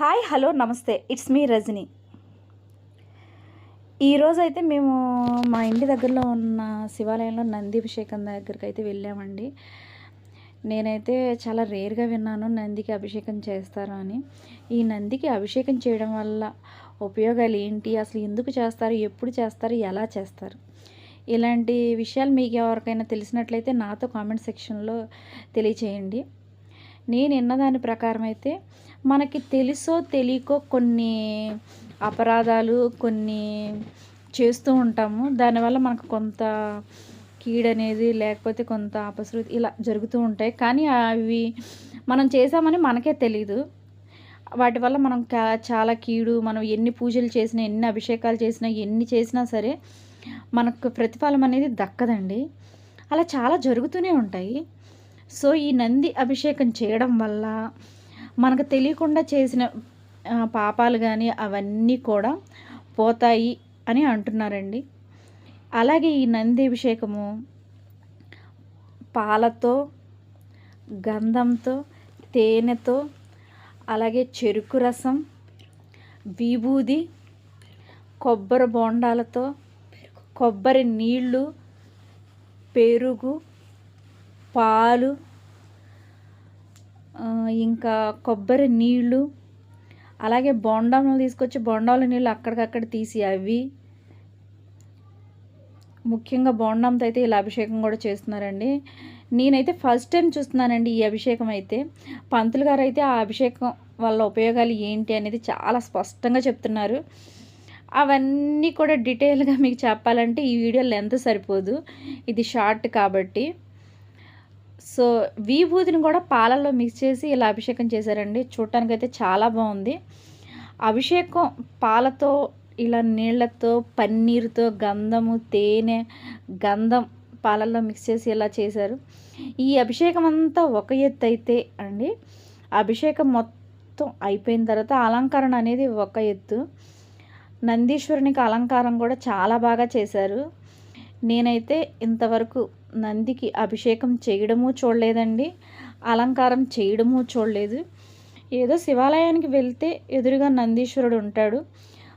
Hi hello నమస్తే. It's me Rajani ఈరోజైతే అయితే మేము మా ఇంటి దగ్గరలో ఉన్న శివాలయంలో నంది అభిషేకం దగ్గరికి అయితే వెళ్ళామండి. నేనైతే చాలా రేర్గా విన్నాను నందికి అభిషేకం చేస్తారు అని. ఈ నందికి అభిషేకం చేయడం వల్ల ఉపయోగాలు ఏంటి? అసలు ఎందుకు చేస్తారు? ఎప్పుడు చేస్తారు? ఎలా చేస్తారు? ఇలాంటి విషయాలు మీకు ఎవరికైనా తెలిసినట్లయితే నాతో కామెంట్ సెక్షన్లో తెలియచేయండి. నేను విన్న దాని ప్రకారం అయితే మనకి తెలుసో తెలియకో కొన్ని అపరాధాలు కొన్ని చేస్తూ ఉంటాము. దానివల్ల మనకు కొంత కీడనేది లేకపోతే కొంత అపశృతి ఇలా జరుగుతూ ఉంటాయి. కానీ అవి మనం చేసామని మనకే తెలీదు. వాటి వల్ల మనం చాలా కీడు మనం ఎన్ని పూజలు చేసినా ఎన్ని అభిషేకాలు చేసినా ఎన్ని చేసినా సరే మనకు ప్రతిఫలం అనేది దక్కదండి. అలా చాలా జరుగుతూనే ఉంటాయి. సో ఈ నంది అభిషేకం చేయడం వల్ల మనకు తెలియకుండా చేసిన పాపాలు కానీ అవన్నీ కూడా పోతాయి అని అంటున్నారండి. అలాగే ఈ నంది అభిషేకము పాలతో గంధంతో తేనెతో అలాగే చెరుకు రసం విభూది కొబ్బరి బోండాలతో కొబ్బరి నీళ్ళు పెరుగు పాలు ఇంకా కొబ్బరి నీళ్ళు అలాగే బొండాలను తీసుకొచ్చి బొండాల నీళ్ళు అక్కడికక్కడ తీసి అవి. ముఖ్యంగా బోండంతో అయితే ఇలా అభిషేకం కూడా చేస్తున్నారండి. నేనైతే ఫస్ట్ టైం చూస్తున్నానండి ఈ అభిషేకం అయితే. పంతులు గారు అయితే ఆ అభిషేకం వల్ల ఉపయోగాలు ఏంటి అనేది చాలా స్పష్టంగా చెప్తున్నారు. అవన్నీ కూడా డీటెయిల్గా మీకు చెప్పాలంటే ఈ వీడియో లెంత్ సరిపోదు. ఇది షార్ట్ కాబట్టి. సో విభూతిని కూడా పాలల్లో మిక్స్ చేసి ఇలా అభిషేకం చేశారండి. చూడటానికి అయితే చాలా బాగుంది. అభిషేకం పాలతో ఇలా నీళ్ళతో పన్నీరుతో గంధము తేనె గంధం పాలల్లో మిక్స్ చేసి ఇలా చేశారు. ఈ అభిషేకం అంతా ఒక ఎత్తు అయితే అండి. అభిషేకం మొత్తం అయిపోయిన తర్వాత అలంకరణ అనేది ఒక ఎత్తు. నందీశ్వరునికి అలంకారం కూడా చాలా బాగా చేశారు. నేనైతే ఇంతవరకు నందికి అభిషేకం చేయడము చూడలేదండి. అలంకారం చేయడము చూడలేదు. ఏదో శివాలయానికి వెళ్తే ఎదురుగా నందీశ్వరుడు ఉంటాడు.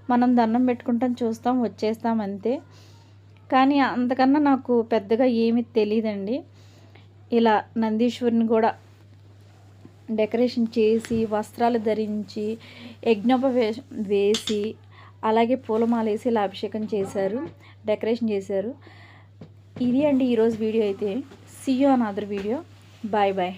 మనం దండం పెట్టుకుంటాం చూస్తాం వచ్చేస్తాం అంతే. కానీ అంతకన్నా నాకు పెద్దగా ఏమీ తెలియదండి ఇలా నందీశ్వరుని కూడా డెకరేషన్ చేసి వస్త్రాలు ధరించి యజ్ఞోప వేసి అలాగే పూలమాల వేసి ఇలా అభిషేకం చేశారు. డెకరేషన్ చేశారు. ఇది అండి ఈరోజు వీడియో అయితే. See you on other video bye bye